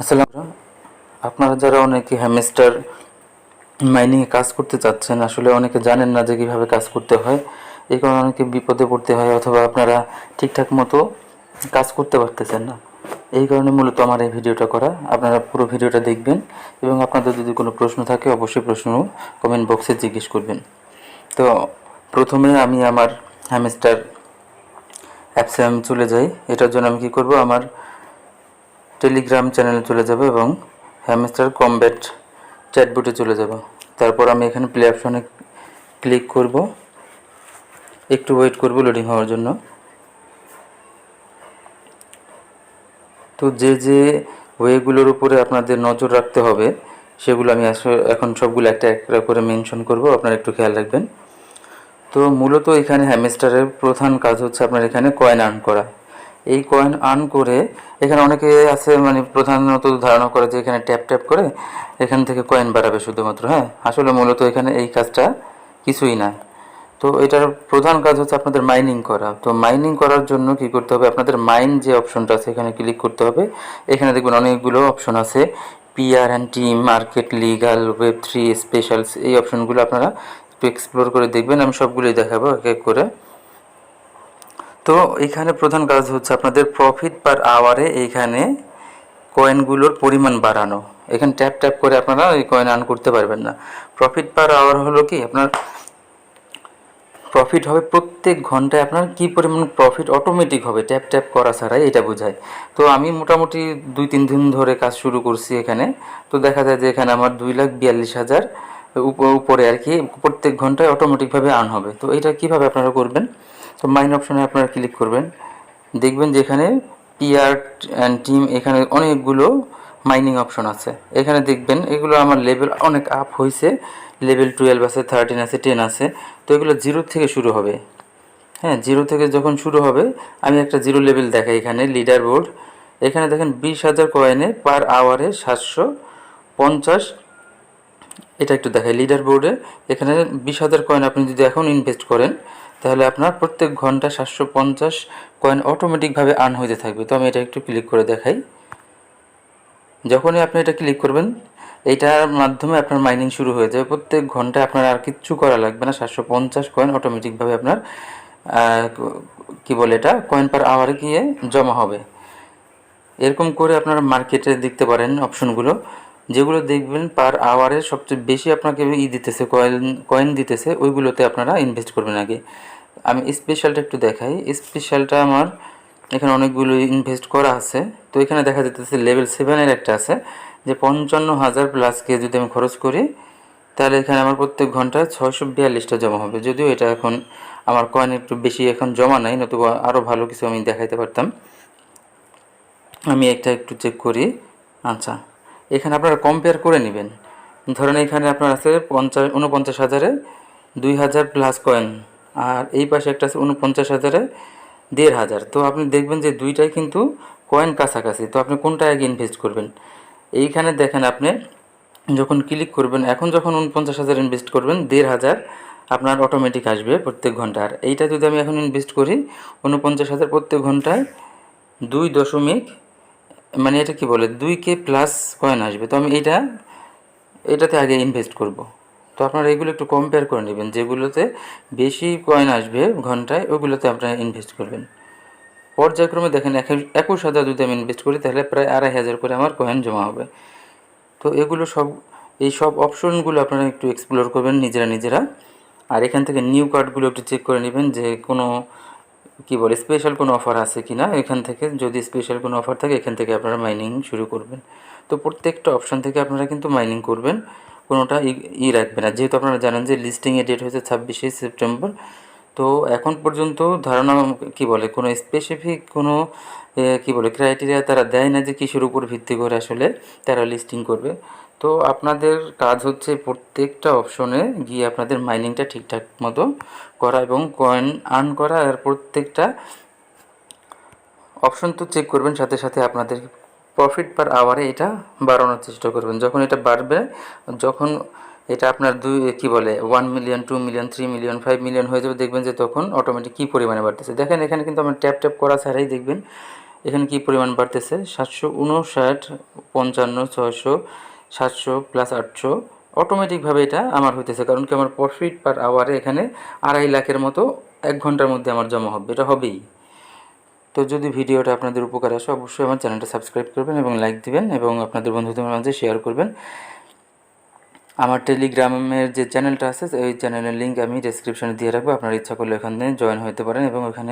আসসালাম আপনারা যারা অনেকে হ্যামস্টার মাইনিংয়ে কাজ করতে চাচ্ছেন, আসলে অনেকে জানেন না যে কীভাবে কাজ করতে হয়। এই কারণে অনেকে বিপদে পড়তে হয় অথবা আপনারা ঠিকঠাক মতো কাজ করতে পারতেছেন না। এই কারণে মূলত আমার এই ভিডিওটা করা। আপনারা পুরো ভিডিওটা দেখবেন এবং আপনাদের যদি কোনো প্রশ্ন থাকে, অবশ্যই প্রশ্ন কমেন্ট বক্সে জিজ্ঞেস করবেন। তো প্রথমে আমি আমার হ্যামস্টার অ্যাপসে আমি চলে যাই। এটার জন্য আমি কী করব? আমার টেলিগ্রাম চ্যানেলে চলে যাব এবং হ্যামস্টার কমব্যাট চ্যাটবুটে চলে যাব। তারপর আমি এখানে প্লে অপশনে ক্লিক করব। একটু ওয়েট করব লোডিং হওয়ার জন্য। তো যে যে ওয়েগুলোর উপরে আপনাদের নজর রাখতে হবে, সেগুলো আমি এখন সবগুলো একটা একটা করে মেনশন করব, আপনারা একটু খেয়াল রাখবেন। তো মূলত এখানে হ্যামস্টারের প্রধান কাজ হচ্ছে আপনার এখানে কয়েন আর্ন করা। এই কয়েন আর্ন করে, এখানে অনেকে আছে মানে প্রধানত ধারণা করে যে এখানে ট্যাপ ট্যাপ করে এখান থেকে কয়েন বাড়াবে শুধুমাত্র হ্যাঁ? আসলে মূলত এখানে এই কাজটা কিছুই না। তো এটার প্রধান কাজ হচ্ছে আপনাদের মাইনিং করা। তো মাইনিং করার জন্য কি করতে হবে? আপনাদের মাইন যে অপশনটা আছে, এখানে ক্লিক করতে হবে। এখানে দেখবেন অনেকগুলো অপশন আছে। PR and team market legal web three specials এই অপশনগুলো আপনারা একটু এক্সপ্লোর করে দেখবেন। আমি সবগুলোই দেখাবো এক এক করে। তো এখানে প্রধান কাজ হচ্ছে আপনাদের প্রফিট পার আওয়ারে এইখানে কয়েনগুলোর পরিমাণ বাড়ানো। এখানে ট্যাপ ট্যাপ করে আপনারা এই কয়েন আর্ন করতে পারবেন না। প্রফিট পার আওয়ার হলো কি? আপনার প্রফিট হবে প্রত্যেক ঘন্টায় আপনার কি পরিমাণ প্রফিট অটোমেটিক হবে। ট্যাপ ট্যাপ করা ছাড়াই এটা বোঝায়। তো আমি মোটামুটি দুই, তিন দিন ধরে কাজ শুরু করছি এখানে। তো দেখা যায় যে এখানে আমার দুই লাখ বিয়াল্লিশ হাজার উপ- উপরে আর কি প্রত্যেক ঘন্টায় অটোমেটিকভাবে আর্ন হবে। তো এটা কীভাবে আপনারা করবেন? তো মাইন অপশনে আপনারা ক্লিক করবেন। দেখবেন যেখানে পিআর অ্যান্ড টিম এখানে অনেকগুলো মাইনিং অপশন আছে। এখানে দেখবেন এগুলো আমার লেভেল অনেক আপ হয়েছে লেভেল টুয়েলভ আছে থার্টিন আছে টেন আছে। তো এগুলো জিরো থেকে শুরু হবে। হ্যাঁ জিরো থেকে যখন শুরু হবে, আমি একটা জিরো লেভেল দেখাই এখানে লিডার বোর্ড এখানে দেখেন বিশ হাজার কয়েনে পার আওয়ারে সাতশো পঞ্চাশ। এটা একটু দেখাই লিডার বোর্ডে এখানে বিশ হাজার কয়েন আপনি যদি এখন ইনভেস্ট করেন তাহলে আপনার প্রত্যেক ঘণ্টা সাতশো পঞ্চাশ কয়েন অটোমেটিকভাবে আর্ন হতে থাকবে। তো আমি এটা একটু ক্লিক করে দেখাই। যখনই আপনি এটা ক্লিক করবেন এইটার মাধ্যমে আপনার মাইনিং শুরু হয়ে যাবে। প্রত্যেক ঘন্টায় আপনার আর কিচ্ছু করা লাগবে না। সাতশো পঞ্চাশ কয়েন অটোমেটিকভাবে আপনার কি বলে এটা? কয়েন পার আওয়ারে গিয়ে জমা হবে। এরকম করে আপনারা মার্কেটে দেখতে পারেন অপশনগুলো যেগুলো দেখবেন পার আওয়ারে সবচেয়ে বেশি আপনাকে ই দিতেছে কয়েন কয়েন দিতেছে, ওইগুলোতে আপনারা ইনভেস্ট করবেন আগে। আমি স্পেশালটা একটু দেখাই। স্পেশালটা আমার এখানে অনেকগুলো ইনভেস্ট করা আছে। তো এখানে দেখা যেতেছে লেভেল সেভেনের একটা আছে, যে পঞ্চান্ন হাজার প্লাসকে যদি আমি খরচ করি, তাহলে এখানে আমার প্রত্যেক ঘন্টায় ছয়শো বিয়াল্লিশটা জমা হবে। যদিও এটা এখন আমার কয়েন একটু বেশি এখন জমা নাই, নতুবা আরও ভালো কিছু আমি দেখাইতে পারতাম। আমি একটা একটু চেক করি। আচ্ছা। এখানে আপনারা কম্পেয়ার করে নেবেন। ধরেন এখানে আপনার আছে পঞ্চাশ, উনপঞ্চাশ হাজারে দুই হাজার প্লাস কয়েন আর এই পাশে একটা আছে উনপঞ্চাশ হাজারে দেড় হাজার। তো আপনি দেখবেন যে দুইটাই কিন্তু কয়েন কাছাকাছি। তো আপনি কোনটা আগে ইনভেস্ট করবেন? এইখানে দেখেন আপনি যখন ক্লিক করবেন, এখন যখন উনপঞ্চাশ হাজার ইনভেস্ট করবেন, দেড় হাজার আপনার অটোমেটিক আসবে প্রত্যেক ঘণ্টা আর এইটা যদি আমি এখন ইনভেস্ট করি, উনপঞ্চাশ হাজার প্রত্যেক ঘন্টায় দুই দশমিক মানে এটা কি বলে, দুই কে প্লাস কয়েন আসবে। তো আমি এটা এটাতে আগে ইনভেস্ট করব। তো আপনারা এগুলো একটু কম্পেয়ার করে নেবেন। যেগুলোতে বেশি কয়েন আসবে ঘন্টায়, ওগুলোতে আপনারা ইনভেস্ট করবেন। পর্যায়ক্রমে দেখেন একুশ- হাজার যদি আমি ইনভেস্ট করি, তাহলে প্রায় আড়াই হাজার করে আমার কয়েন জমা হবে। তো এগুলো সব, এই সব অপশনগুলো আপনারা একটু এক্সপ্লোর করবেন নিজেরা নিজেরা। আর এখান থেকে নিউ কার্ডগুলো একটু চেক করে নেবেন যে কোনো কি বলে স্পেশাল কোনো অফার আছে কি না এখান থেকে যদি স্পেশাল কোনো অফার থাকে, এখান থেকে আপনারা মাইনিং শুরু করবেন। তো প্রত্যেকটা অপশান থেকে আপনারা কিন্তু মাইনিং করবেন, কোনোটা ই- রাখবেন না। যেহেতু আপনারা জানেন যে লিস্টিংয়ের ডেট হয়েছে ছাব্বিশে সেপ্টেম্বর, তো এখন পর্যন্ত ধারণা কি বলে, কোনো স্পেসিফিক কোনো কি বলে ক্রাইটেরিয়া তারা দেয় না যে কিসের উপর ভিত্তি করে আসলে তারা লিস্টিং করবে। তো আপনাদের কাজ হচ্ছে প্রত্যেকটা অপশনে গিয়ে আপনাদের মাইনিংটা ঠিকঠাক মতো করা এবং কয়েন আর্ন করা। আর প্রত্যেকটা অপশন তো চেক করবেন, সাথে সাথে আপনাদের প্রফিট পার আওয়ারে এটা বাড়ানোর চেষ্টা করবেন। যখন এটা বাড়বে, যখন এটা আপনার দুই, কি বলে one million two million three million five million হয়ে যাবে, দেখবেন যে তখন অটোমেটিক কী পরিমাণে বাড়তেছে। দেখেন, এখানে কিন্তু আমার ট্যাপ ট্যাপ করা ছাড়াই দেখবেন এখানে কী পরিমাণ বাড়তেছে? সাতশো উনষাট, পঞ্চান্ন, ছয়শো সাতশো প্লাস আটশো অটোমেটিকভাবে এটা আমার হইতেছে। কারণ কি, আমার প্রফিট পার আওয়ারে এখানে আড়াই লাখের মতো এক ঘণ্টার মধ্যে আমার জমা হবে, এটা হবেই। তো যদি ভিডিওটা আপনাদের উপকার আসে, অবশ্যই আমার চ্যানেলটা সাবস্ক্রাইব করবেন এবং লাইক দিবেন এবং আপনাদের বন্ধুদের মাঝে শেয়ার করবেন। আমার টেলিগ্রামের যে চ্যানেলটা আছে, ওই চ্যানেলের লিঙ্ক আমি ডেসক্রিপশনে দিয়ে রাখব। আপনার ইচ্ছা করলে এখানে জয়েন হতে পারেন এবং ওখানে